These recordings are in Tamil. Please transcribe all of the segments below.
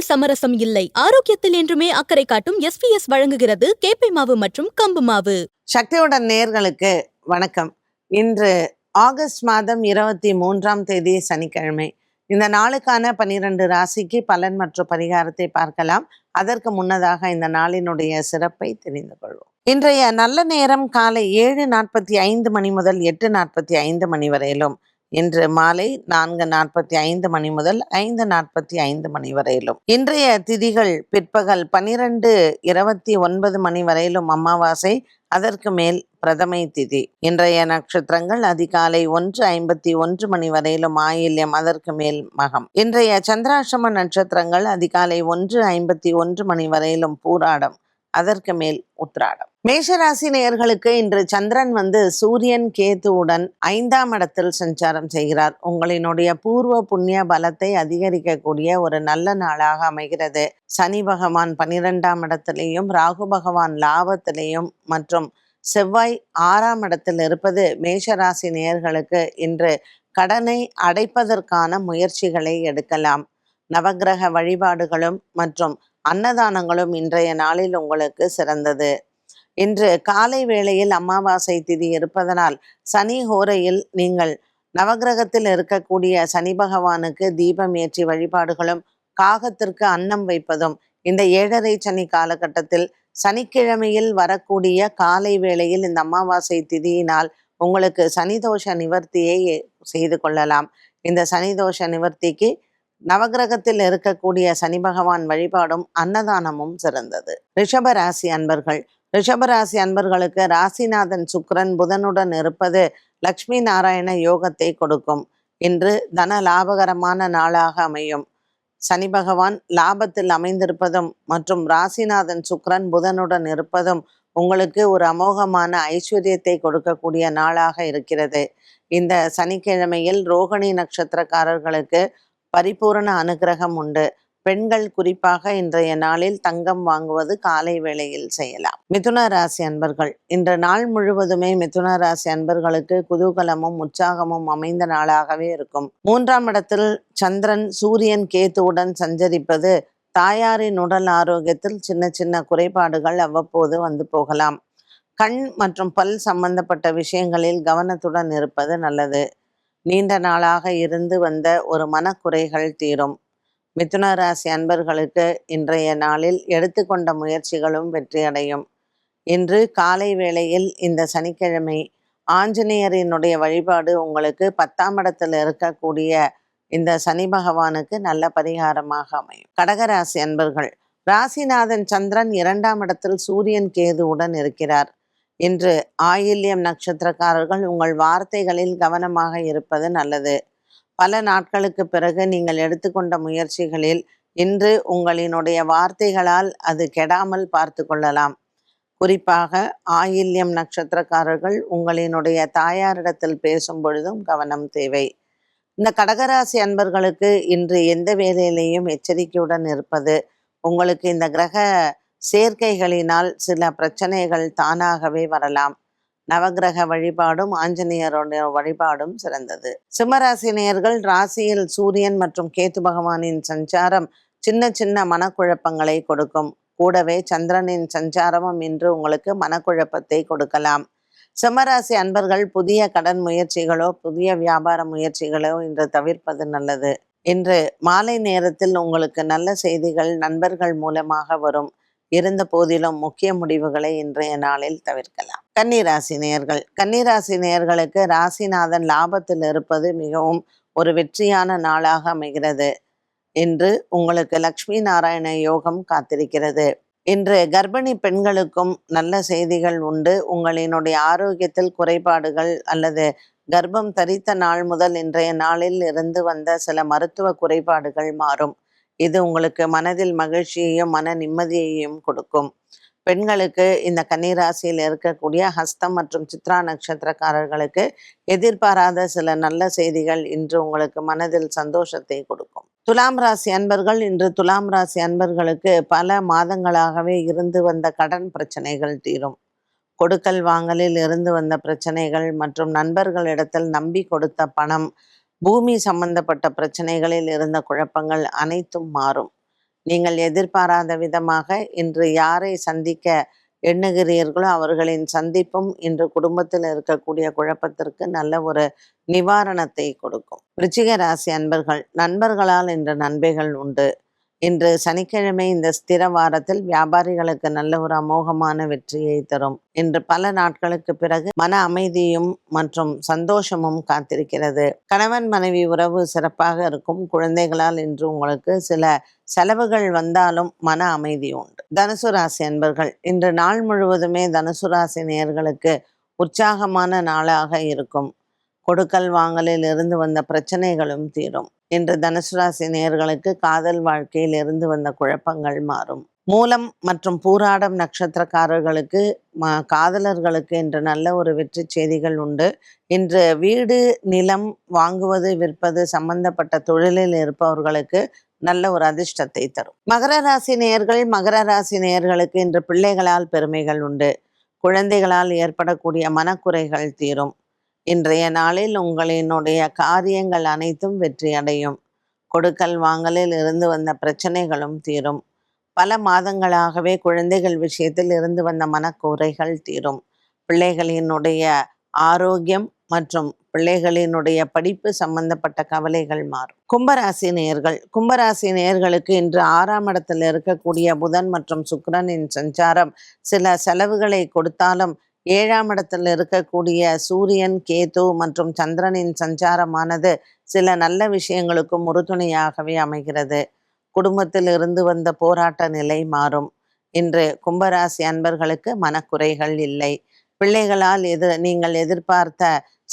உணவில் சமரசம் இல்லை. ஆரோக்கியத்தில் என்றுமே அக்கறை காட்டும் எஸ்பிஎஸ் வழங்குகிறது கேப்பை மாவு மற்றும் கம்பு மாவு. சக்தியோட நேர்களுக்கு வணக்கம். இன்று ஆகஸ்ட் மாதம் இருபத்தி மூன்றாம் தேதி சனிக்கிழமை. இந்த நாளுக்கான பனிரெண்டு ராசிக்கு பலன் மற்றும் பரிகாரத்தை பார்க்கலாம். அதற்கு முன்னதாக இந்த நாளினுடைய சிறப்பை தெரிந்து கொள்வோம். இன்றைய நல்ல நேரம் காலை ஏழு நாற்பத்தி ஐந்து மணி முதல் எட்டு நாற்பத்தி ஐந்து மணி வரையிலும் இன்று மாலை நான்கு நாற்பத்தி ஐந்து மணி முதல் ஐந்து நாற்பத்தி ஐந்து மணி வரையிலும். இன்றைய திதிகள் பிற்பகல் பனிரெண்டு இருபத்தி ஒன்பது மணி வரையிலும் அமாவாசை அதற்கு மேல் பிரதமை திதி. இன்றைய நட்சத்திரங்கள் அதிகாலை ஒன்று ஐம்பத்தி ஒன்று மணி வரையிலும் ஆயில்யம் அதற்கு மேல் மகம். இன்றைய சந்திராசிரம நட்சத்திரங்கள் அதிகாலை ஒன்று ஐம்பத்தி ஒன்று மணி வரையிலும் பூராடம். அதற்கு மேல் உத்ராடம் மேஷராசி நேயர்களுக்கு இன்று சந்திரன் வந்து சூரியன் கேதுவுடன் ஐந்தாம் இடத்தில் சஞ்சாரம் செய்கிறார். உங்களினுடைய பூர்வ புண்ணிய பலத்தை அதிகரிக்கக்கூடிய ஒரு நல்ல நாளாக அமைகிறது. சனி பகவான் பனிரெண்டாம் இடத்திலேயும் ராகு பகவான் லாபத்திலேயும் மற்றும் செவ்வாய் ஆறாம் இடத்தில் இருப்பது மேஷராசி நேயர்களுக்கு இன்று கடனை அடைப்பதற்கான முயற்சிகளை எடுக்கலாம். நவக்கிரக வழிபாடுகளும் மற்றும் அன்னதானங்களும் இன்றைய நாளில் உங்களுக்கு சிறந்தது. இன்று காலை வேளையில் அமாவாசை திதி இருப்பதனால் சனி ஹோரையில் நீங்கள் நவக்கிரகத்தில் இருக்கக்கூடிய சனி பகவானுக்கு தீபம் ஏற்றி வழிபாடுகளும் காகத்திற்கு அன்னம் வைப்பதும் இந்த ஏழரை சனி காலகட்டத்தில் சனிக்கிழமையில் வரக்கூடிய காலை வேளையில் இந்த அமாவாசை திதியினால் உங்களுக்கு சனிதோஷ நிவர்த்தியை செய்து கொள்ளலாம். இந்த சனிதோஷ நிவர்த்திக்கு நவகிரகத்தில் இருக்கக்கூடிய சனி பகவான் வழிபாடும் அன்னதானமும் சிறந்தது. ரிஷப ராசி அன்பர்கள். ரிஷபராசி அன்பர்களுக்கு ராசிநாதன் சுக்கிரன் புதனுடன் இருப்பது லக்ஷ்மி நாராயண யோகத்தை கொடுக்கும். இன்று தன லாபகரமான நாளாக அமையும். சனி பகவான் லாபத்தில் அமைந்திருப்பதும் மற்றும் ராசிநாதன் சுக்ரன் புதனுடன் இருப்பதும் உங்களுக்கு ஒரு அமோகமான ஐஸ்வர்யத்தை கொடுக்கக்கூடிய நாளாக இருக்கிறது. இந்த சனிக்கிழமையில் ரோகிணி நட்சத்திரக்காரர்களுக்கு பரிபூரண அனுகிரகம் உண்டு. பெண்கள் குறிப்பாக இன்றைய நாளில் தங்கம் வாங்குவது காலை வேளையில் செய்யலாம். மிதுன ராசி அன்பர்கள் இன்று நாள் முழுவதுமே மிதுன ராசி அன்பர்களுக்கு குதூகலமும் உற்சாகமும் அமைந்த நாளாகவே இருக்கும். மூன்றாம் இடத்தில் சந்திரன் சூரியன் கேத்துவுடன் சஞ்சரிப்பது தாயாரின் உடல் ஆரோக்கியத்தில் சின்ன சின்ன குறைபாடுகள் அவ்வப்போது வந்து போகலாம். கண் மற்றும் பல் சம்பந்தப்பட்ட விஷயங்களில் கவனத்துடன் இருப்பது நல்லது. நீண்ட நாளாக இருந்து வந்த ஒரு மனக்குறைகள் தீரும். மிதுன ராசி அன்பர்களுக்கு இன்றைய நாளில் எடுத்துக்கொண்ட முயற்சிகளும் வெற்றியடையும். இன்று காலை வேளையில் இந்த சனிக்கிழமை ஆஞ்சநேயரினுடைய வழிபாடு உங்களுக்கு பத்தாம் இடத்தில் இருக்கக்கூடிய இந்த சனி பகவானுக்கு நல்ல பரிகாரமாக அமையும். கடகராசி அன்பர்கள் ராசிநாதன் சந்திரன் இரண்டாம் இடத்தில் சூரியன் கேதுவுடன் இருக்கிறார். இன்று ஆயில்யம் நட்சத்திரக்காரர்கள் உங்கள் வார்த்தைகளில் கவனமாக இருப்பது நல்லது. பல நாட்களுக்கு பிறகு நீங்கள் எடுத்துக்கொண்ட முயற்சிகளில் இன்று உங்களினுடைய வார்த்தைகளால் அது கெடாமல் பார்த்து கொள்ளலாம். குறிப்பாக ஆயில்யம் நட்சத்திரக்காரர்கள் உங்களினுடைய தாயாரிடத்தில் பேசும் பொழுதும் கவனம் தேவை. இந்த கடகராசி அன்பர்களுக்கு இன்று எந்த வேலையிலையும் எச்சரிக்கையுடன் இருப்பது உங்களுக்கு இந்த கிரக சேர்க்கைகளினால் சில பிரச்சனைகள் தானாகவே வரலாம். நவகிரக வழிபாடும் ஆஞ்சநேயருடைய வழிபாடும் சிறந்தது. சிம்மராசினியர்கள் ராசியில் சூரியன் மற்றும் கேத்து பகவானின் சஞ்சாரம் சின்ன சின்ன மனக்குழப்பங்களை கொடுக்கும். கூடவே சந்திரனின் சஞ்சாரமும் இன்று உங்களுக்கு மனக்குழப்பத்தை கொடுக்கலாம். சிம்மராசி அன்பர்கள் புதிய கடன் முயற்சிகளோ புதிய வியாபார முயற்சிகளோ இன்று தவிர்ப்பது நல்லது. இன்று மாலை நேரத்தில் உங்களுக்கு நல்ல செய்திகள் நண்பர்கள் மூலமாக வரும். இருந்த போதிலும் முக்கிய முடிவுகளை இன்றைய நாளில் தவிர்க்கலாம். கன்னிராசி நேர்கள் கன்னிராசி நேயர்களுக்கு ராசிநாதன் லாபத்தில் இருப்பது மிகவும் ஒரு வெற்றியான நாளாக அமைகிறது. இன்று உங்களுக்கு லக்ஷ்மி நாராயண யோகம் காத்திருக்கிறது. இன்று கர்ப்பிணி பெண்களுக்கும் நல்ல செய்திகள் உண்டு. உங்களினுடைய ஆரோக்கியத்தில் குறைபாடுகள் அல்லது கர்ப்பம் தரித்த நாள் முதல் இன்றைய நாளில் இருந்து வந்த சில மருத்துவ குறைபாடுகள் மாறும். இது உங்களுக்கு மனதில் மகிழ்ச்சியையும் மன நிம்மதியையும் கொடுக்கும். பெண்களுக்கு இந்த கன்னிராசியில் இருக்கக்கூடிய ஹஸ்தம் மற்றும் சித்ரா நட்சத்திரக்காரர்களுக்கு எதிர்பாராத சில நல்ல செய்திகள் இன்று உங்களுக்கு மனதில் சந்தோஷத்தை கொடுக்கும். துலாம் ராசி அன்பர்கள் இன்று துலாம் ராசி அன்பர்களுக்கு பல மாதங்களாகவே இருந்து வந்த கடன் பிரச்சனைகள் தீரும். கொடுக்கல் வாங்கலில் இருந்து வந்த பிரச்சனைகள் மற்றும் நண்பர்களிடத்தில் நம்பி கொடுத்த பணம் பூமி சம்பந்தப்பட்ட பிரச்சனைகளில் இருந்த குழப்பங்கள் அனைத்தும் மாறும். நீங்கள் எதிர்பாராத விதமாக இன்று யாரை சந்திக்க எண்ணுகிறீர்களோ அவர்களின் சந்திப்பும் இன்று குடும்பத்தில் இருக்கக்கூடிய குழப்பத்திற்கு நல்ல ஒரு நிவாரணத்தை கொடுக்கும். விருச்சிக ராசி அன்பர்கள் நண்பர்களால் இன்று நன்மைகள் உண்டு. இன்று சனிக்கிழமை இந்த ஸ்திர வாரத்தில் வியாபாரிகளுக்கு நல்ல ஒரு அமோகமான வெற்றியை தரும். இன்று பல நாட்களுக்கு பிறகு மன அமைதியும் மற்றும் சந்தோஷமும் காத்திருக்கிறது. கணவன் மனைவி உறவு சிறப்பாக இருக்கும் குழந்தைகளால் இன்று உங்களுக்கு சில செலவுகள் வந்தாலும் மன அமைதி உண்டு. தனுசு ராசி அன்பர்கள் இன்று நாள் முழுவதுமே தனுசு ராசி நேர்களுக்கு உற்சாகமான நாளாக இருக்கும். கொடுக்கல் வாங்கலில் இருந்து வந்த பிரச்சனைகளும் தீரும். இன்று தனுசு ராசி நேயர்களுக்கு காதல் வாழ்க்கையில் இருந்து வந்த குழப்பங்கள் மாறும். மூலம் மற்றும் பூராடம் நட்சத்திரக்காரர்களுக்கு ம- காதலர்களுக்கு இன்று நல்ல ஒரு வெற்றி செய்திகள் உண்டு. இன்று வீடு நிலம் வாங்குவது விற்பது சம்பந்தப்பட்ட தொழிலில் இருப்பவர்களுக்கு நல்ல ஒரு அதிர்ஷ்டத்தை தரும். மகர ராசி நேயர்கள் மகர ராசி நேயர்களுக்கு இன்று பிள்ளைகளால் பெருமைகள் உண்டு. குழந்தைகளால் ஏற்படக்கூடிய மனக்குறைகள் தீரும். இன்றைய நாளில் உங்களினுடைய காரியங்கள் அனைத்தும் வெற்றி அடையும் கொடுக்கல் வாங்கலில் இருந்து வந்த பிரச்சனைகளும் தீரும். பல மாதங்களாகவே குழந்தைகள் விஷயத்தில் இருந்து வந்த மனக்கூரைகள் தீரும். பிள்ளைகளினுடைய ஆரோக்கியம் மற்றும் பிள்ளைகளினுடைய படிப்பு சம்பந்தப்பட்ட கவலைகள் மாறும். கும்பராசி நேயர்கள் கும்பராசி நேயர்களுக்கு இன்று ஆறாம் இடத்தில் இருக்கக்கூடிய புதன் மற்றும் சுக்கரனின் சஞ்சாரம் சில செலவுகளை கொடுத்தாலும் ஏழாம் இடத்தில் இருக்கக்கூடிய சூரியன் கேது மற்றும் சந்திரனின் சஞ்சாரமானது சில நல்ல விஷயங்களுக்கும் உறுதுணையாகவே அமைகிறது. குடும்பத்தில் இருந்து வந்த போராட்ட நிலை மாறும். இன்று கும்பராசி அன்பர்களுக்கு மனக்குறைகள் இல்லை. பிள்ளைகளால் எதிர் நீங்கள் எதிர்பார்த்த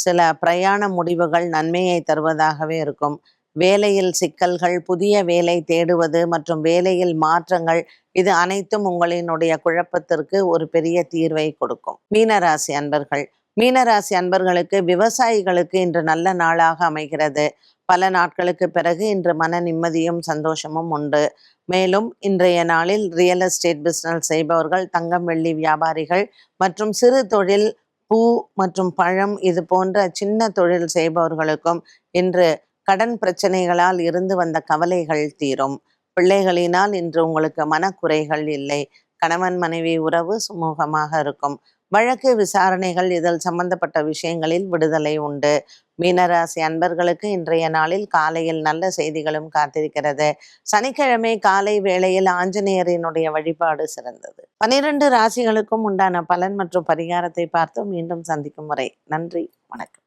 சில பிரயாண முடிவுகள் நன்மையை தருவதாகவே இருக்கும். வேலையில் சிக்கல்கள் புதிய வேலை தேடுவது மற்றும் வேலையில் மாற்றங்கள் இது அனைத்தும் உங்களினுடைய குழப்பத்திற்கு ஒரு பெரிய தீர்வை கொடுக்கும். மீனராசி அன்பர்கள் மீனராசி அன்பர்களுக்கு விவசாயிகளுக்கு இன்று நல்ல நாளாக அமைகிறது. பல நாட்களுக்கு பிறகு இன்று மன நிம்மதியும் சந்தோஷமும் உண்டு. மேலும் இன்றைய நாளில் ரியல் எஸ்டேட் பிசினஸ் செய்பவர்கள் தங்கம் வெள்ளி வியாபாரிகள் மற்றும் சிறு தொழில் பூ மற்றும் பழம் இது போன்ற சின்ன தொழில் செய்பவர்களுக்கும் இன்று கடன் பிரச்சனைகளால் இருந்து வந்த கவலைகள் தீரும். பிள்ளைகளினால் இன்று உங்களுக்கு மனக்குறைகள் இல்லை. கணவன் மனைவி உறவு சுமூகமாக இருக்கும். வழக்கு விசாரணைகள் இதில் சம்பந்தப்பட்ட விஷயங்களில் விடுதலை உண்டு. மீனராசி அன்பர்களுக்கு இன்றைய நாளில் காலையில் நல்ல செய்திகளும் காத்திருக்கிறது. சனிக்கிழமை காலை வேளையில் ஆஞ்சநேயரினுடைய வழிபாடு சிறந்தது. பனிரெண்டு ராசிகளுக்கும் உண்டான பலன் மற்றும் பரிகாரத்தை பார்த்து மீண்டும் சந்திக்கும் முறை. நன்றி. வணக்கம்.